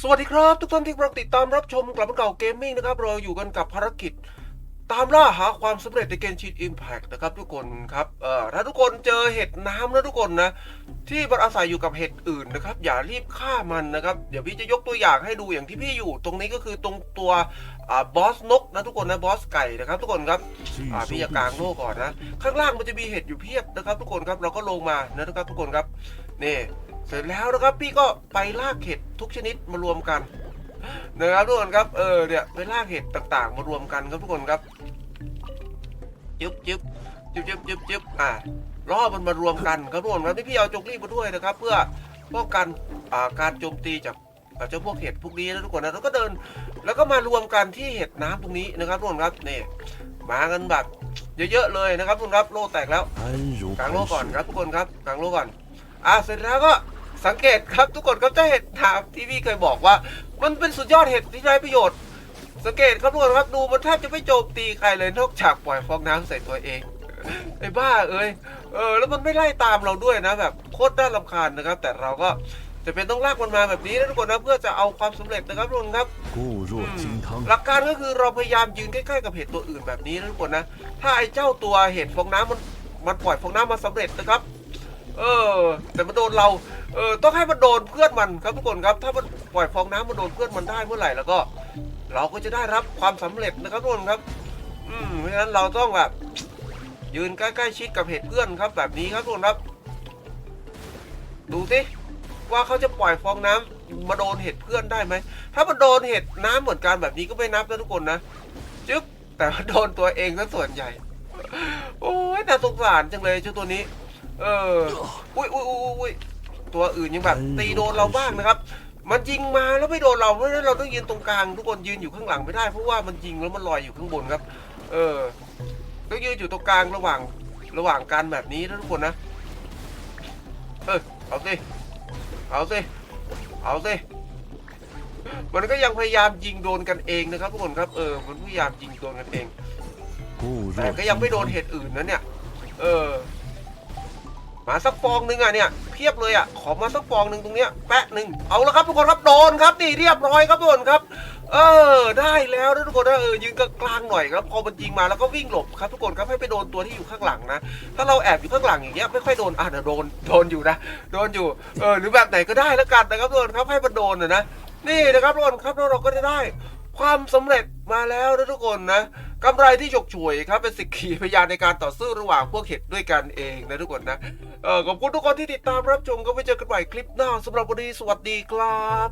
สวัสดีครับ ทุกท่านที่กำลังติดตามรับชมกลับมาเก่าเกมมิ่งนะครับเราอยู่กันกับภารกิจ ตามล่าหาความสำเร็จในเกมชีตอิมแพกนะครับทุกคนครับเอ่อถ้าทุกคนเจอเห็ดน้ำนะทุกคนนะ ที่มันอาศัยอยู่กับเห็ดอื่นนะครับ อย่ารีบฆ่ามันนะครับ เดี๋ยวพี่จะยกตัวอย่างให้ดูอย่างที่พี่อยู่ ตรงนี้ก็คือตรงตัวอ่าบอสนกนะทุกคนนะบอสไก่นะครับทุกคนครับอ่าพี่จะกลางโล่ก่อนนะ ข้างล่างมันจะมีเห็ดอยู่เพียบนะครับ ทุกคนครับเราก็ลงมานะครับทุกคนครับนี่ เสร็จแล้วนะครับพี่ก็ไปลากเห็ดทุกชนิดมารวมกันนะครับทุกคนครับเออเนี่ยไปลากเห็ดต่างๆ มารวมกันครับทุกคนครับจึ๊บจึ๊บจึ๊บจึ๊บจึ๊บจึ๊บอ่าล่อมันมารวมกันครับทุกคนครับที่พี่เอาจงรีบมาด้วยนะครับ เพื่อป้องกันอ่าการโจมตีจากเจ้าพวกเห็ดพวกนี้นะทุกคนนะแล้วก็เดิน แล้วก็มารวมกันที่เห็ดน้ำตรงนี้นะครับทุกคนครับนี่มากันแบบเยอะๆเลยนะครับทุกคนครับโลแตกแล้วกลางโลก่อนครับทุกคนครับกลางโลก่อนอ่าเสร็จแล้วก็ สังเกตครับทุกคนครับจะเห็นถามที่พี่เคยบอกว่า มันเป็นสุดยอดเห็ดที่ไร้ประโยชน์ สังเกตครับทุกคนครับดูมันแทบจะไม่โจมตีใครเลยนอกจากปล่อยฟองน้ำใส่ตัวเองไอ้บ้าเอ้ยเออแล้วมันไม่ไล่ตามเราด้วยนะแบบโคตรน่าลำคาญนะครับ แต่เราก็จะเป็นต้องลากมันมาแบบนี้นะทุกคนนะเพื่อจะเอาความสำเร็จนะครับทุกคนครับหลักการก็คือเราพยายามยืนใกล้ๆกับเห็ดตัวอื่นแบบนี้นะทุกคนนะถ้าไอ้เจ้าตัวเห็ดฟองน้ำมันมันปล่อยฟองน้ำมาสำเร็จนะครับ เออ แต่มันโดนเรา เออ ต้องให้มันโดนเพื่อนมันครับทุกคนครับ ถ้ามันปล่อยฟองน้ำมันโดนเพื่อนมันได้เมื่อไหร่แล้วก็ เราก็จะได้รับความสำเร็จนะครับทุกคนครับ อืม เพราะฉะนั้นเราต้องแบบ ยืนใกล้ๆชิดกับเห็ดเพื่อนครับ แบบนี้ครับทุกคนครับ ดูสิว่าเขาจะปล่อยฟองน้ำมาโดนเห็ดเพื่อนได้ไหม ถ้ามันโดนเห็ดน้ำเหมือนกันแบบนี้ก็ไม่นับนะทุกคนนะจึ๊บแต่ว่าโดนตัวเองซะส่วนใหญ่ โอ้ยแต่สงสารจังเลยเจ้าตัวนี้ เอออุ้ยอุ้ยอุ้ยอุ้ยตัวอื่นยังแบบตีโดนเราบ้างนะครับ มันยิงมาแล้วไม่โดนเราเพราะฉะนั้นเราต้องยืนตรงกลางทุกคนยืนอยู่ข้างหลังไม่ได้เพราะว่ามันยิงแล้วมันลอยอยู่ข้างบนครับ เออก็ยืนอยู่ตรงกลางระหว่างระหว่างการแบบนี้ทุกคนนะเออเอาสิเอาสิเอาสิมันก็ยังพยายามยิงโดนกันเองนะครับทุกคนครับเออมันพยายามยิงโดนกันเองแต่ก็ยังไม่โดนเหตุอื่นนะเนี่ย เออ มาสักฟองหนึ่งอะเนี่ยเพียบเลยอะขอมาสักฟองหนึ่งตรงเนี้ยแปะหนึ่งเอาละครับทุกคนครับโดนครับนี่เรียบร้อยครับทุกคนครับ เออได้แล้วนะทุกคนนะเออยืนกลางหน่อยครับพอมันยิงมาแล้วก็วิ่งหลบครับทุกคนครับให้ไปโดนตัวที่อยู่ข้างหลังนะถ้าเราแอบอยู่ข้างหลังอย่างเงี้ยไม่ค่อยโดนอะเดี๋ยวโดนโดนอยู่นะโดนอยู่เออหรือแบบไหนก็ได้แล้วกันนะครับทุกคนครับให้มันโดนนะนี่นะครับทุกคนครับเราก็จะได้ความสำเร็จมาแล้วนะทุกคนนะ กำไรที่ฉกฉวยครับเป็นสิ่งขีพยานในการต่อสู้ระหว่างพวกเห็ดด้วยกันเองนะทุกคนนะเออขอบคุณทุกคนที่ติดตามรับชมก็ไว้เจอกันใหม่คลิปหน้าสำหรับวันนี้สวัสดีครับ